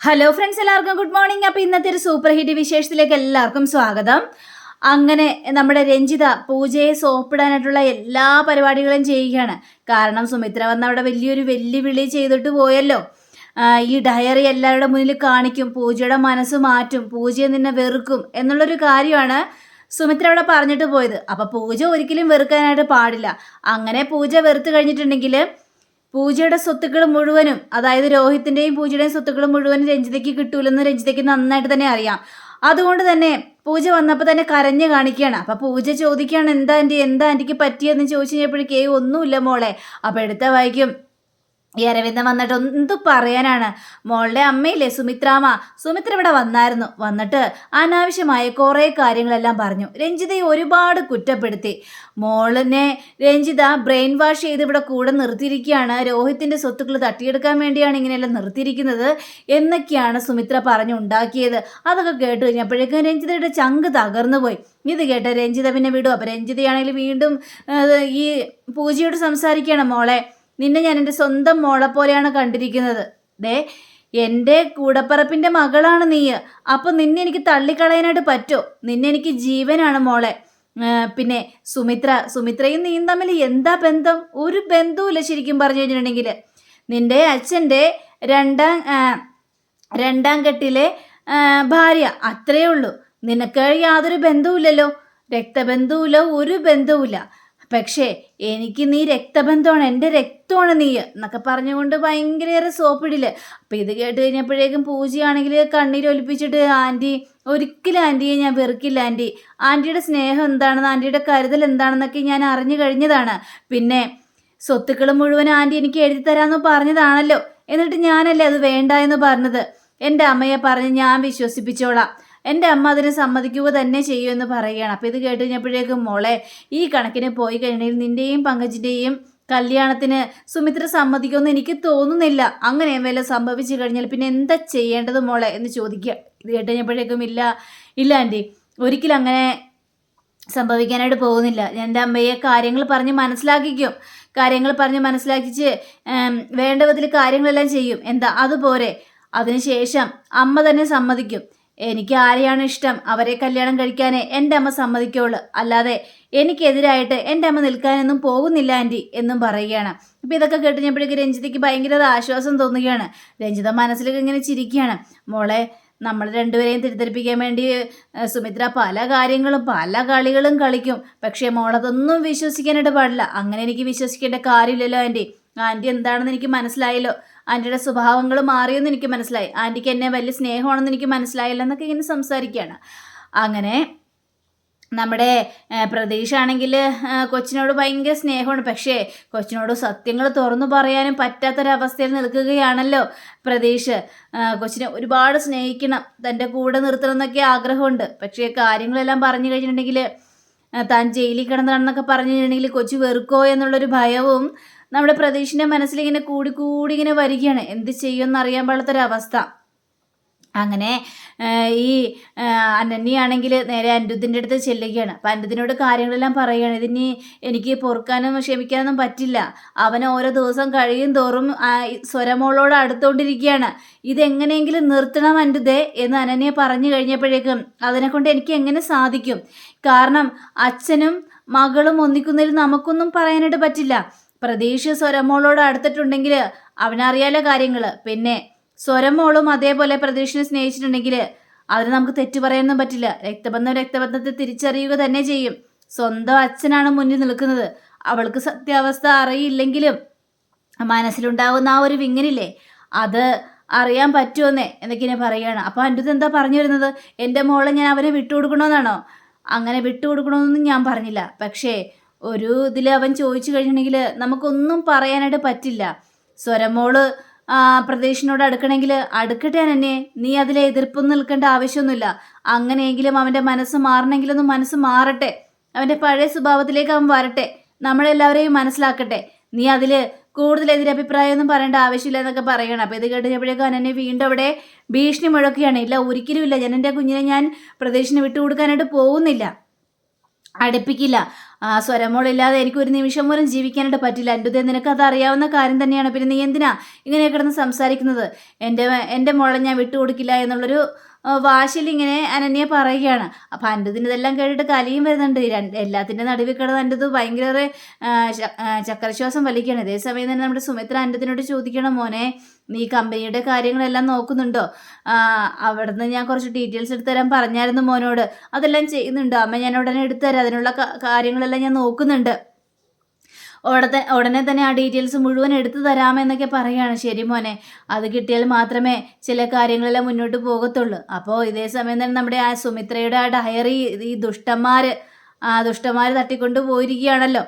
Hello friends എല്ലാവർക്കും good morning അപ്പോൾ ഇന്നത്തെ ഒരു സൂപ്പർ ഹിറ്റ് വിശേഷത്തിലേക്ക് എല്ലാവർക്കും സ്വാഗതം. അങ്ങനെ നമ്മുടെ രഞ്ജിത പൂജയെ സോപ്പിടാനായിട്ടുള്ള എല്ലാ പരിപാടികളും ചെയ്യുകയാണ്. കാരണം സുമിത്ര വന്ന് അവിടെ വലിയൊരു വെല്ലുവിളി ചെയ്തിട്ട് പോയല്ലോ. ഈ ഡയറി എല്ലാവരുടെ മുന്നിൽ കാണിക്കും പൂജയുടെ മനസ്സ് മാറ്റും പൂജയെ നിന്നെ വെറുക്കും എന്നുള്ളൊരു കാര്യമാണ് സുമിത്ര അവിടെ പറഞ്ഞിട്ട് പോയത്. അപ്പോൾ പൂജ ഒരിക്കലും വെറുക്കാനായിട്ട് പാടില്ല. അങ്ങനെ പൂജ വെറുത്ത് കഴിഞ്ഞിട്ടുണ്ടെങ്കിൽ പൂജയുടെ സ്വത്തുക്കൾ മുഴുവനും അതായത് രോഹിത്തിന്റെയും പൂജയുടെയും സ്വത്തുക്കൾ മുഴുവനും രഞ്ജിതയ്ക്ക് കിട്ടൂലെന്ന് രഞ്ജിതയ്ക്ക് നന്നായിട്ട് തന്നെ അറിയാം. അതുകൊണ്ട് തന്നെ പൂജ വന്നപ്പോൾ തന്നെ കരഞ്ഞു കാണിക്കുകയാണ്. അപ്പം പൂജ ചോദിക്കുകയാണ് എന്താ ആന്റി എന്താ ആന്റിക്ക് പറ്റിയെന്ന് ചോദിച്ചു കഴിഞ്ഞപ്പോഴേക്കേ ഒന്നുമില്ല മോളെ. അപ്പം എടുത്ത വായിക്കും ഈ അരവിന്ദൻ വന്നിട്ട് എന്ത് പറയാനാണ്? മോളുടെ അമ്മയില്ലേ സുമിത്രാമ സുമിത്ര ഇവിടെ വന്നായിരുന്നു. വന്നിട്ട് അനാവശ്യമായ കുറേ കാര്യങ്ങളെല്ലാം പറഞ്ഞു. രഞ്ജിതയെ ഒരുപാട് കുറ്റപ്പെടുത്തി. മോളിനെ രഞ്ജിത ബ്രെയിൻ വാഷ് ചെയ്ത് ഇവിടെ കൂടെ നിർത്തിയിരിക്കുകയാണ്. രോഹിത്തിന്റെ സ്വത്തുക്കൾ തട്ടിയെടുക്കാൻ വേണ്ടിയാണ് ഇങ്ങനെയെല്ലാം നിർത്തിയിരിക്കുന്നത് എന്നൊക്കെയാണ് സുമിത്ര പറഞ്ഞുണ്ടാക്കിയത് അതൊക്കെ കേട്ട് കഴിഞ്ഞപ്പോഴേക്കും രഞ്ജിതയുടെ ചങ്ക് തകർന്നു പോയി. ഇത് കേട്ട രഞ്ജിത പിന്നെ വിടും. അപ്പം രഞ്ജിതയാണെങ്കിൽ വീണ്ടും ഈ പൂജയോട് സംസാരിക്കുകയാണ് മോളെ. നിന്നെ ഞാൻ എന്റെ സ്വന്തം മോളെ പോലെയാണ് കണ്ടിരിക്കുന്നത്. ദേ എന്റെ കൂടപ്പറപ്പിന്റെ മകളാണ് നീ. അപ്പം നിന്നെ എനിക്ക് തള്ളിക്കളയാനായിട്ട് പറ്റോ? നിന്നെ എനിക്ക് ജീവനാണ് മോളെ. പിന്നെ സുമിത്ര സുമിത്രയും നീയും തമ്മിൽ എന്താ ബന്ധം? ഒരു ബന്ധവുമില്ല ശരിക്കും പറഞ്ഞു കഴിഞ്ഞിട്ടുണ്ടെങ്കിൽ. നിന്റെ അച്ഛന്റെ രണ്ടാം രണ്ടാം കെട്ടിലെ ഭാര്യ. അത്രയേ ഉള്ളൂ. നിനക്ക് യാതൊരു ബന്ധവുമില്ലല്ലോ. രക്തബന്ധവുമില്ല ഒരു ബന്ധവുമില്ല. പക്ഷേ എനിക്ക് നീ രക്തബന്ധമാണ് എന്റെ രക്തമാണ് നീ എന്നൊക്കെ പറഞ്ഞുകൊണ്ട് ഭയങ്കരയേറെ സോപ്പിടില്ല അപ്പം ഇത് കേട്ട് കഴിഞ്ഞപ്പോഴേക്കും പൂജയാണെങ്കിൽ കണ്ണീര് ഒലിപ്പിച്ചിട്ട് ആന്റി ഒരിക്കലും ആന്റിയെ ഞാൻ വെറുക്കില്ല ആന്റി. ആന്റിയുടെ സ്നേഹം എന്താണെന്ന് ആന്റിയുടെ കരുതൽ എന്താണെന്നൊക്കെ ഞാൻ അറിഞ്ഞു കഴിഞ്ഞതാണ്. പിന്നെ സ്വത്തുക്കൾ മുഴുവൻ ആന്റി എനിക്ക് എഴുതി തരാമെന്ന് പറഞ്ഞതാണല്ലോ. എന്നിട്ട് ഞാനല്ലേ അത് വേണ്ട എന്ന് പറഞ്ഞത്? എന്റെ അമ്മയെ പറഞ്ഞ് ഞാൻ വിശ്വസിപ്പിച്ചോളാം. എന്റെ അമ്മ അതിന് സമ്മതിക്കുക തന്നെ എന്ന് പറയുകയാണ്. അപ്പോൾ ഇത് കേട്ട് കഴിഞ്ഞപ്പോഴേക്കും മോളെ ഈ കണക്കിന് പോയി കഴിഞ്ഞാൽ നിന്റെയും പങ്കജിന്റെയും കല്യാണത്തിന് സുമിത്ര സമ്മതിക്കുമെന്ന് എനിക്ക് തോന്നുന്നില്ല. അങ്ങനെ വല്ല സംഭവിച്ചു കഴിഞ്ഞാൽ പിന്നെ എന്താ ചെയ്യേണ്ടത് മോളെ എന്ന് ചോദിക്കുക. ഇത് കേട്ട് കഴിഞ്ഞപ്പോഴേക്കും ഇല്ല ഇല്ല ആന്റി. ഒരിക്കലും അങ്ങനെ സംഭവിക്കാനായിട്ട് പോകുന്നില്ല. എന്റെ അമ്മയെ കാര്യങ്ങൾ പറഞ്ഞ് മനസ്സിലാക്കിക്കും. കാര്യങ്ങൾ പറഞ്ഞ് മനസ്സിലാക്കിച്ച് വേണ്ട വിധത്തിൽ കാര്യങ്ങളെല്ലാം ചെയ്യും. എന്താ? അതുപോലെ. അതിനുശേഷം അമ്മ തന്നെ സമ്മതിക്കും. എനിക്ക് ആരെയാണ് ഇഷ്ടം? അവരെ കല്യാണം കഴിക്കാനേ എന്റെ അമ്മ സമ്മതിക്കുള്ളൂ. അല്ലാതെ എനിക്കെതിരായിട്ട് എന്റെ അമ്മ നിൽക്കാനൊന്നും പോകുന്നില്ല ആന്റി എന്നും പറയുകയാണ്. അപ്പോൾ ഇതൊക്കെ കേട്ടുകഴിഞ്ഞപ്പോഴേക്ക് രഞ്ജിതയ്ക്ക് ഭയങ്കര ആശ്വാസം തോന്നുകയാണ്. രഞ്ജിത മനസ്സിലൊക്കെ ഇങ്ങനെ ചിരിക്കുകയാണ്. മോളെ നമ്മൾ രണ്ടുപേരെയും തിരിച്ചറിപ്പിക്കാൻ വേണ്ടി സുമിത്ര പല കാര്യങ്ങളും പല കളികളും കളിക്കും. പക്ഷേ മോളതൊന്നും വിശ്വസിക്കാനായിട്ട് പാടില്ല. അങ്ങനെ എനിക്ക് വിശ്വസിക്കേണ്ട കാര്യമില്ലല്ലോ ആന്റി ആന്റി എന്താണെന്ന് എനിക്ക് മനസ്സിലായല്ലോ. ആന്റിയുടെ സ്വഭാവങ്ങൾ മാറിയെന്ന് എനിക്ക് മനസ്സിലായി. ആന്റിക്ക് എന്നെ വലിയ സ്നേഹമാണെന്ന് എനിക്ക് മനസ്സിലായില്ല എന്നൊക്കെ ഇങ്ങനെ സംസാരിക്കുകയാണ്. അങ്ങനെ നമ്മുടെ പ്രതീക്ഷ ആണെങ്കിൽ കൊച്ചിനോട് ഭയങ്കര സ്നേഹമാണ്. പക്ഷേ കൊച്ചിനോട് സത്യങ്ങൾ തുറന്നു പറയാനും പറ്റാത്തൊരവസ്ഥയിൽ നിൽക്കുകയാണല്ലോ പ്രതീക്ഷ. കൊച്ചിനെ ഒരുപാട് സ്നേഹിക്കണം തന്റെ കൂടെ നിർത്തണം എന്നൊക്കെ ആഗ്രഹമുണ്ട്. പക്ഷേ കാര്യങ്ങളെല്ലാം പറഞ്ഞു കഴിഞ്ഞിട്ടുണ്ടെങ്കിൽ താൻ ജയിലിൽ കിടന്നതാണെന്നൊക്കെ പറഞ്ഞു കഴിഞ്ഞിട്ടുണ്ടെങ്കിൽ കൊച്ചു വെറുക്കോ എന്നുള്ളൊരു ഭയവും നമ്മുടെ പ്രതീക്ഷിന്റെ മനസ്സിൽ ഇങ്ങനെ കൂടി കൂടി ഇങ്ങനെ വരികയാണ്. എന്ത് ചെയ്യുമെന്ന് അറിയാൻ പാടാത്തൊരവസ്ഥ അങ്ങനെ ഈ അനന്യയാണെങ്കിൽ നേരെ അനിരുദ്ധിന്റെ അടുത്ത് ചെല്ലുകയാണ്. അപ്പം അനിരുദ്ധിനോട് കാര്യങ്ങളെല്ലാം പറയുകയാണ്. ഇതിനി എനിക്ക് പൊറുക്കാനും ക്ഷമിക്കാനൊന്നും പറ്റില്ല. അവൻ ഓരോ ദിവസം കഴിയും തോറും സ്വരമോളോട് അടുത്തോണ്ടിരിക്കുകയാണ്. ഇതെങ്ങനെയെങ്കിലും നിർത്തണം അനിരുദ്ധേ എന്ന് അനന്യ പറഞ്ഞു കഴിഞ്ഞപ്പോഴേക്കും അതിനെക്കൊണ്ട് എനിക്ക് എങ്ങനെ സാധിക്കും? കാരണം അച്ഛനും മകളും ഒന്നിക്കുന്നതിൽ നമുക്കൊന്നും പറയാനായിട്ട് പറ്റില്ല. പ്രതീക്ഷ സ്വരമോളോട് അടുത്തിട്ടുണ്ടെങ്കിൽ അവനറിയാലോ കാര്യങ്ങൾ പിന്നെ സ്വരമോളും അതേപോലെ പ്രതീക്ഷനെ സ്നേഹിച്ചിട്ടുണ്ടെങ്കിൽ അതിന് നമുക്ക് തെറ്റു പറയാനൊന്നും പറ്റില്ല. രക്തബന്ധം രക്തബന്ധത്തെ തിരിച്ചറിയുക തന്നെ ചെയ്യും. സ്വന്തം അച്ഛനാണ് മുന്നിൽ നിൽക്കുന്നത്. അവൾക്ക് സത്യാവസ്ഥ അറിയില്ലെങ്കിലും മനസ്സിലുണ്ടാവുന്ന ആ ഒരു വിങ്ങനില്ലേ? അത് അറിയാൻ പറ്റുമെന്നേ എന്നൊക്കെ പറയുകയാണ്. അപ്പോൾ അന്റെ എന്താ പറഞ്ഞു വരുന്നത്? എന്റെ മോളെ ഞാൻ അവനെ വിട്ടുകൊടുക്കണമെന്നാണോ അങ്ങനെ വിട്ടുകൊടുക്കണമെന്നൊന്നും ഞാൻ പറഞ്ഞില്ല. പക്ഷേ ഒരു ഇതിൽ അവൻ ചോദിച്ചു കഴിഞ്ഞിട്ടുണ്ടെങ്കിൽ നമുക്കൊന്നും പറയാനായിട്ട് പറ്റില്ല. സ്വരമോൾ പ്രദേശിനോട് അടുക്കണമെങ്കിൽ അടുക്കട്ടെ എന്നെ നീ അതിലെ എതിർപ്പൊന്നും നിൽക്കേണ്ട ആവശ്യമൊന്നുമില്ല. അങ്ങനെയെങ്കിലും അവന്റെ മനസ്സ് മാറണമെങ്കിലൊന്നും മനസ്സ് മാറട്ടെ. അവന്റെ പഴയ സ്വഭാവത്തിലേക്ക് അവൻ വരട്ടെ. നമ്മളെല്ലാവരെയും മനസ്സിലാക്കട്ടെ. നീ അതിൽ കൂടുതൽ എതിരഭിപ്രായമൊന്നും പറയേണ്ട ആവശ്യമില്ല എന്നൊക്കെ പറയണം. അപ്പോൾ ഇത് കേട്ടുകഴിഞ്ഞപ്പോഴേക്കും അവനെന്നെ വീണ്ടും അവിടെ ഭീഷണി മുഴക്കുകയാണ്. ഇല്ല ഒരിക്കലും ഇല്ല. ഞാൻ എന്റെ കുഞ്ഞിനെ ഞാൻ പ്രദേശിന് വിട്ടുകൊടുക്കാനായിട്ട് പോകുന്നില്ല. അടുപ്പിക്കില്ല. ആ സ്വരമോളില്ലാതെ എനിക്ക് ഒരു നിമിഷം പോലും ജീവിക്കാനായിട്ട് പറ്റില്ല. എന്റെ നിനക്ക് അത് അറിയാവുന്ന കാര്യം തന്നെയാണ്. പിന്നെ നീ എന്തിനാ ഇങ്ങനെ കിടന്ന് സംസാരിക്കുന്നത്? എന്റെ എന്റെ മോളെ ഞാൻ വിട്ടുകൊടുക്കില്ല എന്നുള്ളൊരു വാശിയിൽ ഇങ്ങനെ അനന്യ പറയുകയാണ്. അപ്പം അന്റെതിന് ഇതെല്ലാം കേട്ടിട്ട് കലിയും വരുന്നുണ്ട്. രണ്ട് എല്ലാത്തിന്റെ നടുവിൽ കിടന്ന് ഭയങ്കര ചക്രശ്വാസം വലിക്കുകയാണ്. ഇതേ സമയം തന്നെ നമ്മുടെ സുമിത്ര അന്റെതിനോട് ചോദിക്കണം മോനെ നീ കമ്പനിയുടെ കാര്യങ്ങളെല്ലാം നോക്കുന്നുണ്ടോ? അവിടുന്ന് ഞാൻ കുറച്ച് ഡീറ്റെയിൽസ് എടുത്തു തരാൻ പറഞ്ഞായിരുന്നു മോനോട്. അതെല്ലാം ചെയ്യുന്നുണ്ട്. അമ്മ ഞാൻ ഉടനെ എടുത്തു തരാം. അതിനുള്ള കാര്യങ്ങളെല്ലാം ഞാൻ നോക്കുന്നുണ്ട്. ഉടനെ ഉടനെ തന്നെ ആ ഡീറ്റെയിൽസ് മുഴുവൻ എടുത്തു തരാമെന്നൊക്കെ പറയുകയാണ് ശരി മോനെ അത് കിട്ടിയാൽ മാത്രമേ ചില കാര്യങ്ങളെല്ലാം മുന്നോട്ട് പോകത്തുള്ളൂ. അപ്പോൾ ഇതേ സമയം തന്നെ നമ്മുടെ ആ സുമിത്രയുടെ ആ ഡയറി ഈ ദുഷ്ടന്മാർ ആ ദുഷ്ടന്മാർ തട്ടിക്കൊണ്ട് പോയിരിക്കുകയാണല്ലോ.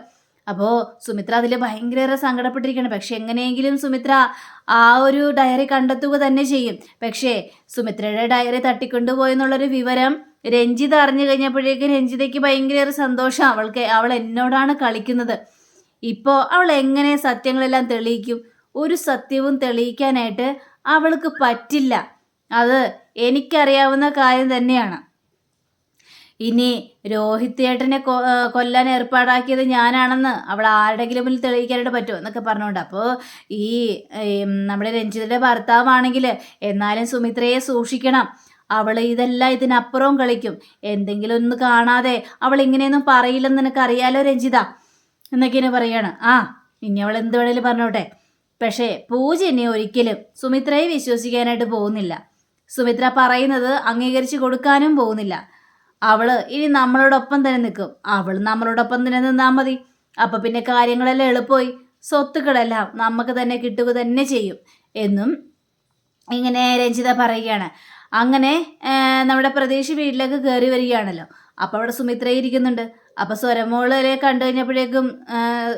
അപ്പോൾ സുമിത്ര അതിൽ ഭയങ്കര സങ്കടപ്പെട്ടിരിക്കുകയാണ്. പക്ഷെ എങ്ങനെയെങ്കിലും സുമിത്ര ആ ഒരു ഡയറി കണ്ടെത്തുക തന്നെ ചെയ്യും. പക്ഷേ സുമിത്രയുടെ ഡയറി തട്ടിക്കൊണ്ടുപോയെന്നുള്ളൊരു വിവരം രഞ്ജിത അറിഞ്ഞു കഴിഞ്ഞപ്പോഴേക്കും രഞ്ജിതയ്ക്ക് ഭയങ്കര സന്തോഷം. അവൾക്ക് അവൾ എന്നോടാണ് കളിക്കുന്നത്. ഇപ്പോൾ അവൾ എങ്ങനെ സത്യങ്ങളെല്ലാം തെളിയിക്കും? ഒരു സത്യവും തെളിയിക്കാനായിട്ട് അവൾക്ക് പറ്റില്ല. അത് എനിക്കറിയാവുന്ന കാര്യം തന്നെയാണ്. ഇനി രോഹിത് ഏട്ടനെ കൊ കൊല്ലാൻ ഏർപ്പാടാക്കിയത് ഞാനാണെന്ന് അവൾ ആരുടെങ്കിലും മുന്നിൽ തെളിയിക്കാനായിട്ട് പറ്റുമോ എന്നൊക്കെ പറഞ്ഞുകൊണ്ട്. അപ്പോൾ ഈ നമ്മുടെ രഞ്ജിതയുടെ ഭർത്താവാണെങ്കിൽ എന്നാലും സുമിത്രയെ സൂക്ഷിക്കണം. അവൾ ഇതെല്ലാം ഇതിനപ്പുറവും കളിക്കും. എന്തെങ്കിലും ഒന്ന് കാണാതെ അവൾ ഇങ്ങനെയൊന്നും പറയില്ലെന്ന് നിനക്കറിയാലോ രഞ്ജിത? എന്നൊക്കെ ഇനി പറയാണ്. ആ ഇനി അവൾ എന്ത് വേണേലും പറഞ്ഞോട്ടെ. പക്ഷേ പൂജ ഇനി ഒരിക്കലും സുമിത്രയെ വിശ്വസിക്കാനായിട്ട് പോകുന്നില്ല. സുമിത്ര പറയുന്നത് അംഗീകരിച്ച് കൊടുക്കാനും പോകുന്നില്ല. അവൾ ഇനി നമ്മളോടൊപ്പം തന്നെ നിൽക്കും. അവൾ നമ്മളോടൊപ്പം തന്നെ നിന്നാൽ മതി. അപ്പം പിന്നെ കാര്യങ്ങളെല്ലാം എളുപ്പമായി. സ്വത്തുക്കളെല്ലാം നമുക്ക് തന്നെ കിട്ടുക തന്നെ ചെയ്യും എന്നും ഇങ്ങനെ രഞ്ജിത പറയുകയാണ്. അങ്ങനെ നമ്മുടെ പ്രതീക്ഷ വീട്ടിലേക്ക് കയറി വരികയാണല്ലോ. അപ്പോൾ അവിടെ സുമിത്ര ഇരിക്കുന്നുണ്ട്. അപ്പോൾ സ്വരമോളെ കണ്ടു കഴിഞ്ഞപ്പോഴേക്കും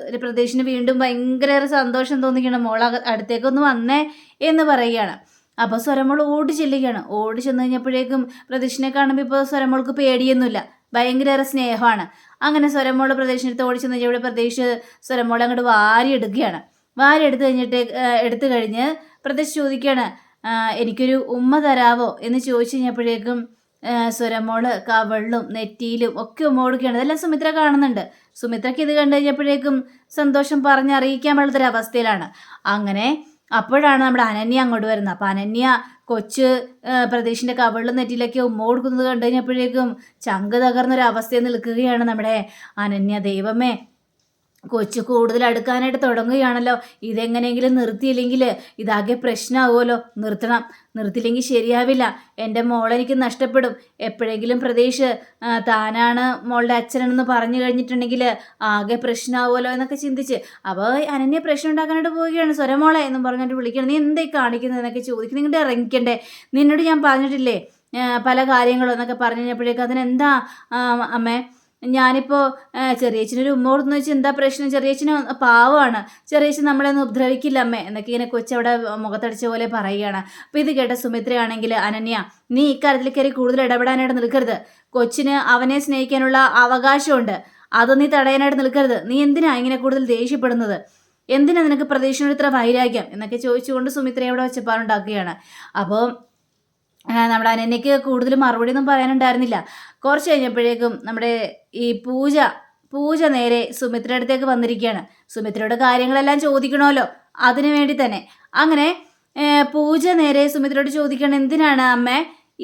ഒരു പ്രതീക്ഷിന് വീണ്ടും ഭയങ്കര സന്തോഷം തോന്നിക്കണം മോൾ അടുത്തേക്കൊന്ന് വന്നേ എന്ന് പറയുകയാണ്. അപ്പോൾ സ്വരമോൾ ഓടി ചെല്ലുകയാണ്. ഓടി ചെന്ന് കഴിഞ്ഞപ്പോഴേക്കും പ്രതീക്ഷിനെ കാണുമ്പോൾ ഇപ്പോൾ സ്വരമോൾക്ക് പേടിയൊന്നുമില്ല. ഭയങ്കര സ്നേഹമാണ്. അങ്ങനെ സ്വരമോൾ പ്രതീക്ഷിനടുത്ത് ഓടി ചെന്ന് കഴിഞ്ഞപ്പോൾ പ്രതീക്ഷ സ്വരമോൾ അങ്ങോട്ട് വാരി എടുക്കുകയാണ് വാരി എടുത്തു കഴിഞ്ഞിട്ട് എടുത്തു കഴിഞ്ഞ് പ്രതീക്ഷ ചോദിക്കുകയാണ് എനിക്കൊരു ഉമ്മ തരാവോ എന്ന് ചോദിച്ചു കഴിഞ്ഞപ്പോഴേക്കും ആ, സ്വരമോൾ കവളിലും നെറ്റിയിലും ഒക്കെ ഉമ്മ കൊടുക്കുകയാണ് ഇതെല്ലാം സുമിത്ര കാണുന്നുണ്ട്. സുമിത്രയ്ക്ക് ഇത് കണ്ടു കഴിഞ്ഞപ്പോഴേക്കും സന്തോഷം പറഞ്ഞറിയിക്കാൻ അവസ്ഥയിലാണ് അങ്ങനെ അപ്പോഴാണ് നമ്മുടെ അനന്യ അങ്ങോട്ട് വരുന്നത്. അപ്പം അനന്യ കൊച്ച് പ്രതീഷിന്റെ കവളിലും നെറ്റിയിലൊക്കെ ഉമ്മ കൊടുക്കുന്നത് കണ്ടു കഴിഞ്ഞപ്പോഴേക്കും ചങ്ക് തകർന്നൊരു അവസ്ഥയിൽ നിൽക്കുകയാണ് നമ്മുടെ അനന്യ. ദൈവമേ കൊച്ചു കൂടുതൽ അടുക്കാനായിട്ട് തുടങ്ങുകയാണല്ലോ. ഇതെങ്ങനെയെങ്കിലും നിർത്തിയില്ലെങ്കിൽ ഇതാകെ പ്രശ്നമാവുമല്ലോ നിർത്തണം. നിർത്തിയില്ലെങ്കിൽ ശരിയാവില്ല. എന്റെ മോളെനിക്ക് നഷ്ടപ്പെടും. എപ്പോഴെങ്കിലും പ്രതീക്ഷ താനാണ് മോളുടെ അച്ഛനെന്ന് പറഞ്ഞു കഴിഞ്ഞിട്ടുണ്ടെങ്കിൽ ആകെ പ്രശ്നമാവുമല്ലോ എന്നൊക്കെ ചിന്തിച്ച്. അപ്പോൾ അനന്യ പ്രശ്നം ഉണ്ടാക്കാനായിട്ട് പോവുകയാണ്. സ്വരമോളെ എന്നും പറഞ്ഞിട്ട് വിളിക്കണം നീ എന്തായി കാണിക്കുന്നത് എന്നൊക്കെ ചോദിക്കും. നിങ്ങളുടെ ഇറങ്ങിക്കണ്ടേ? നിന്നോട് ഞാൻ പറഞ്ഞിട്ടില്ലേ പല കാര്യങ്ങളും എന്നൊക്കെ പറഞ്ഞു കഴിഞ്ഞപ്പോഴേക്കും അതിനെന്താ അമ്മേ? ഞാനിപ്പോൾ ചെറിയച്ഛനൊരു ഉമ്മ കൊടുത്തു വെച്ചാൽ എന്താ പ്രശ്നം? ചെറിയച്ഛന് പാവമാണ് ചെറിയച്ഛൻ നമ്മളെ ഒന്നും ഉപദ്രവിക്കില്ല അമ്മേ. എന്നൊക്കെ ഇങ്ങനെ കൊച്ചവിടെ മുഖത്തടിച്ച പോലെ പറയുകയാണ്. അപ്പോൾ ഇത് കേട്ട സുമിത്രയാണെങ്കിൽ അനന്യ നീ ഇക്കാര്യത്തിൽ കയറി കൂടുതൽ ഇടപെടാനായിട്ട് നിൽക്കരുത്. കൊച്ചിന് അവനെ സ്നേഹിക്കാനുള്ള അവകാശമുണ്ട്. അത് നീ തടയാനായിട്ട് നിൽക്കരുത്. നീ എന്തിനാ ഇങ്ങനെ കൂടുതൽ ദേഷ്യപ്പെടുന്നത്? എന്തിനാ നിനക്ക് പ്രതീക്ഷയോട് ഇത്ര വൈരാഗ്യം? എന്നൊക്കെ ചോദിച്ചുകൊണ്ട് സുമിത്ര അവിടെ ഒച്ചപ്പാടുണ്ടാക്കുകയാണ് അപ്പോൾ നമ്മുടെ അനന്യക്ക് കൂടുതൽ മറുപടി ഒന്നും പറയാനുണ്ടായിരുന്നില്ല. കുറച്ച് കഴിഞ്ഞപ്പോഴേക്കും നമ്മുടെ ഈ പൂജ പൂജ നേരെ സുമിത്രയുടെ അടുത്തേക്ക് വന്നിരിക്കുകയാണ്. സുമിത്രയുടെ കാര്യങ്ങളെല്ലാം ചോദിക്കണമല്ലോ അതിനു വേണ്ടി തന്നെ. അങ്ങനെ പൂജ നേരെ സുമിത്രയോട് ചോദിക്കണം എന്തിനാണ് അമ്മ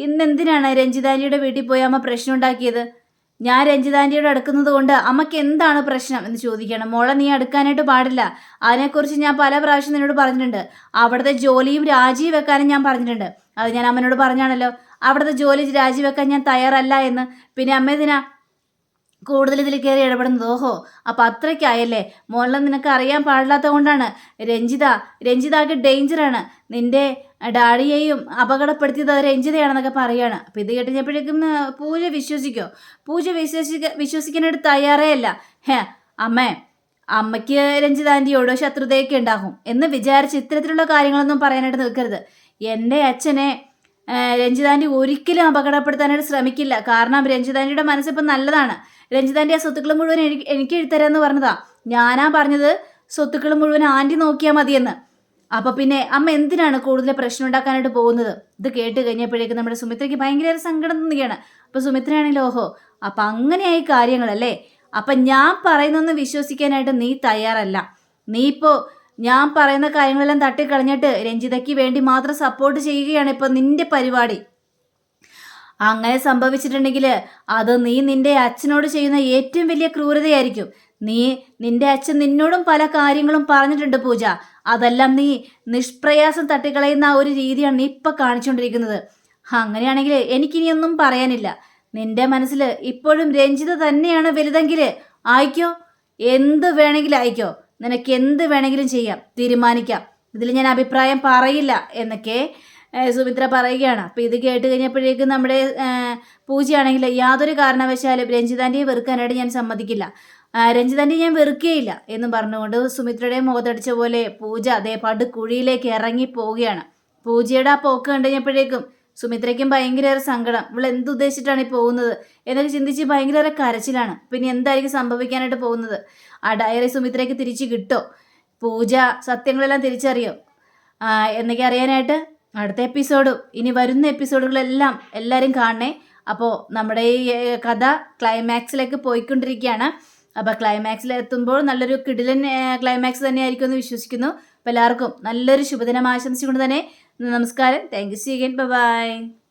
ഇന്ന് എന്തിനാണ് രഞ്ജിതാന്റിയുടെ വീട്ടിൽ പോയി അമ്മ പ്രശ്നം ഉണ്ടാക്കിയത് ഞാൻ രഞ്ജിതാന്റിയോട് അടുക്കുന്നത് കൊണ്ട് അമ്മയ്ക്ക് എന്താണ് പ്രശ്നം? എന്ന് ചോദിക്കണം മോളെ നീ അടുക്കാനായിട്ട് പാടില്ല. അതിനെക്കുറിച്ച് ഞാൻ പല പ്രാവശ്യം നിന്നോട് പറഞ്ഞിട്ടുണ്ട്. അവിടുത്തെ ജോലിയും രാജിവെക്കാനും ഞാൻ പറഞ്ഞിട്ടുണ്ട്. അത് ഞാൻ അമ്മനോട് പറഞ്ഞാണല്ലോ അവിടുത്തെ ജോലി രാജിവെക്കാൻ ഞാൻ തയ്യാറല്ല എന്ന്. പിന്നെ അമ്മ ഇതിനാ കൂടുതൽ ഇതിൽ കയറി ഇടപെടുന്നത്? ഓഹോ അപ്പം അത്രയ്ക്കായല്ലേ? മോളിൽ നിനക്ക് അറിയാൻ പാടില്ലാത്തത് കൊണ്ടാണ്. രഞ്ജിത രഞ്ജിതാക്ക് ഡേഞ്ചറാണ് നിന്റെ ഡാഡിയെയും അപകടപ്പെടുത്തിയത് രഞ്ജിതയാണെന്നൊക്കെ പറയുകയാണ് അപ്പം ഇത് ആ, പൂജ വിശ്വസിക്കോ? പൂജ വിശ്വസിക്ക വിശ്വസിക്കാനായിട്ട് തയ്യാറേ അല്ല. ഹേ അമ്മേ അമ്മയ്ക്ക് രഞ്ജിതാന്റെയോടോ ശത്രുതയൊക്കെ ഉണ്ടാകും എന്ന് വിചാരിച്ച് ഇത്തരത്തിലുള്ള കാര്യങ്ങളൊന്നും പറയാനായിട്ട് നിൽക്കരുത്. എന്റെ അച്ഛനെ രഞ്ജിതാന്റെ ഒരിക്കലും അപകടപ്പെടുത്താനായിട്ട് ശ്രമിക്കില്ല. കാരണം രഞ്ജിതാന്റെ മനസ്സിപ്പം നല്ലതാണ്. രഞ്ജിതാന്റെ ആ സ്വത്തുക്കൾ മുഴുവൻ എനിക്ക് എനിക്ക് എഴുത്തരാന്ന് പറഞ്ഞതാ. ഞാനാ പറഞ്ഞത് സ്വത്തുക്കൾ മുഴുവൻ ആന്റി നോക്കിയാൽ മതിയെന്ന്. അപ്പോൾ പിന്നെ അമ്മ എന്തിനാണ് കൂടുതൽ പ്രശ്നം ഉണ്ടാക്കാനായിട്ട് പോകുന്നത്? ഇത് കേട്ട് കഴിഞ്ഞപ്പോഴേക്കും നമ്മുടെ സുമിത്രയ്ക്ക് ഭയങ്കര സങ്കടം തോന്നുകയാണ്. അപ്പോൾ സുമിത്രയാണെങ്കിൽ ഓഹോ അപ്പം അങ്ങനെയായി കാര്യങ്ങളല്ലേ? അപ്പം ഞാൻ പറയുന്നൊന്നും വിശ്വസിക്കാനായിട്ട് നീ തയ്യാറല്ല. നീ ഇപ്പോൾ ഞാൻ പറയുന്ന കാര്യങ്ങളെല്ലാം തട്ടിക്കളഞ്ഞിട്ട് രഞ്ജിതയ്ക്ക് വേണ്ടി മാത്രം സപ്പോർട്ട് ചെയ്യുകയാണ് ഇപ്പം നിന്റെ പരിപാടി. അങ്ങനെ സംഭവിച്ചിട്ടുണ്ടെങ്കിൽ അത് നീ നിന്റെ അച്ഛനോട് ചെയ്യുന്ന ഏറ്റവും വലിയ ക്രൂരതയായിരിക്കും. നീ നിന്റെ അച്ഛൻ നിന്നോടും പല കാര്യങ്ങളും പറഞ്ഞിട്ടുണ്ട് പൂജ. അതെല്ലാം നീ നിഷ്പ്രയാസം തട്ടിക്കളയുന്ന ഒരു രീതിയാണ് നീ ഇപ്പം കാണിച്ചുകൊണ്ടിരിക്കുന്നത് അങ്ങനെയാണെങ്കിൽ എനിക്കിനിയൊന്നും പറയാനില്ല. നിന്റെ മനസ്സിൽ ഇപ്പോഴും രഞ്ജിത തന്നെയാണ് വലുതെങ്കിൽ ആയിക്കോ? എന്ത് വേണമെങ്കിലും ആയിക്കോ? നിനക്ക് എന്ത് വേണമെങ്കിലും ചെയ്യാം തീരുമാനിക്കാം. ഇതിൽ ഞാൻ അഭിപ്രായം പറയില്ല എന്നൊക്കെ സുമിത്ര പറയുകയാണ്. അപ്പം ഇത് കേട്ട് കഴിഞ്ഞപ്പോഴേക്കും നമ്മുടെ പൂജയാണെങ്കിൽ യാതൊരു കാരണവശാലും രഞ്ജിതാന്റെയും വെറുക്കാനായിട്ട് ഞാൻ സമ്മതിക്കില്ല. രഞ്ജിതാന്റെ ഞാൻ വെറുക്കുകയില്ല എന്നും പറഞ്ഞുകൊണ്ട് സുമിത്രയുടെ മുഖത്തടിച്ച പോലെ പൂജ അതേ പടുകുഴിയിലേക്ക് ഇറങ്ങി പോവുകയാണ്. പൂജയുടെ ആ പോക്ക് കണ്ടു കഴിഞ്ഞപ്പോഴേക്കും സുമിത്രയ്ക്കും ഭയങ്കര സങ്കടം. ഇവൾ എന്തുദ്ദേശിച്ചിട്ടാണ് ഈ പോകുന്നത്? എന്നൊക്കെ ചിന്തിച്ച് ഭയങ്കര കരച്ചിലാണ്. പിന്നെ എന്തായിരിക്കും സംഭവിക്കാനായിട്ട് പോകുന്നത്? ആ ഡയറി സുമിത്രയ്ക്ക് തിരിച്ചു കിട്ടോ. പൂജ സത്യങ്ങളെല്ലാം തിരിച്ചറിയോ. എന്നൊക്കെ അറിയാനായിട്ട് അടുത്ത എപ്പിസോഡും ഇനി വരുന്ന എപ്പിസോഡുകളെല്ലാം എല്ലാവരും കാണണേ. അപ്പോൾ നമ്മുടെ ഈ കഥ ക്ലൈമാക്സിലേക്ക് പോയിക്കൊണ്ടിരിക്കുകയാണ്. അപ്പോൾ ക്ലൈമാക്സിൽ എത്തുമ്പോൾ നല്ലൊരു കിടിലൻ ക്ലൈമാക്സ് തന്നെയായിരിക്കും എന്ന് വിശ്വസിക്കുന്നു. അപ്പോൾ എല്ലാവർക്കും നല്ലൊരു ശുഭദിനം ആശംസിച്ചുകൊണ്ട് തന്നെ നമസ്കാരം. Thank you see again bye